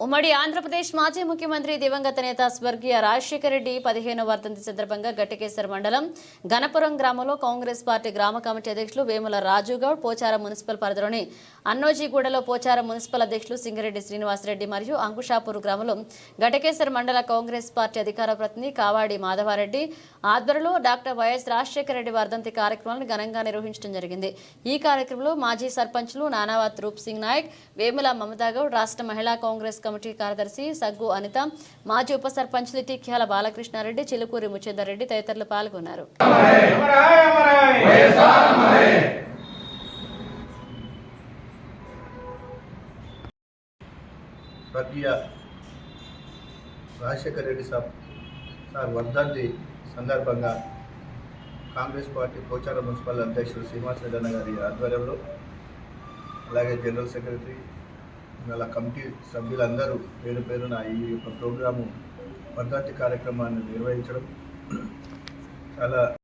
ఉమ్మడి ఆంధ్రప్రదేశ్ మాజీ ముఖ్యమంత్రి దివంగత నేత స్వర్గీయ రాజశేఖర రెడ్డి పదిహేను వర్ధంతి సందర్భంగా గట్టికేశ్వర మండలం గణపురం గ్రామంలో కాంగ్రెస్ పార్టీ గ్రామ కమిటీ అధ్యక్షులు వేముల రాజుగౌడ్ పోచారం మున్సిపల్ పరిధిలోని అన్నోజీగూడలో పోచారం మున్సిపల్ అధ్యక్షులు సింగరెడ్డి శ్రీనివాసరెడ్డి మరియు అంకుషాపూర్ గ్రామంలో గటకేశ్వర మండల కాంగ్రెస్ పార్టీ అధికార ప్రతినిధి కావాడి మాధవారెడ్డి ఆధ్వర్యంలో డాక్టర్ వైఎస్ రాజశేఖర రెడ్డి వర్ధంతి కార్యక్రమాలను ఘనంగా నిర్వహించడం జరిగింది. ఈ కార్యక్రమంలో మాజీ సర్పంచ్లు నానావత్ రూప్ సింగ్ నాయక్ వేముల మమతాగౌడ్ రాష్ట్ర మహిళా కాంగ్రెస్ కమిటీ కార్యదర్శి సగ్గు అనిత మాజీ ఉప సర్పంచ్లు టిక్యాల బాలకృష్ణారెడ్డి చిలుకూరి ముచేందర్ రెడ్డి తదితరులు పాల్గొన్నారు. స్వర్గీయ రాజశేఖర రెడ్డి సార్ సార్ వర్ధంతి సందర్భంగా కాంగ్రెస్ పార్టీ పోచారం మున్సిపల్ అధ్యక్షుడు శ్రీనివాస రెడ్డి గారి ఆధ్వర్యంలో అలాగే జనరల్ సెక్రటరీ వాళ్ళ కమిటీ సభ్యులందరూ పేరు పేరున ఈ యొక్క ప్రోగ్రాము వర్ధంతి కార్యక్రమాన్ని నిర్వహించడం చాలా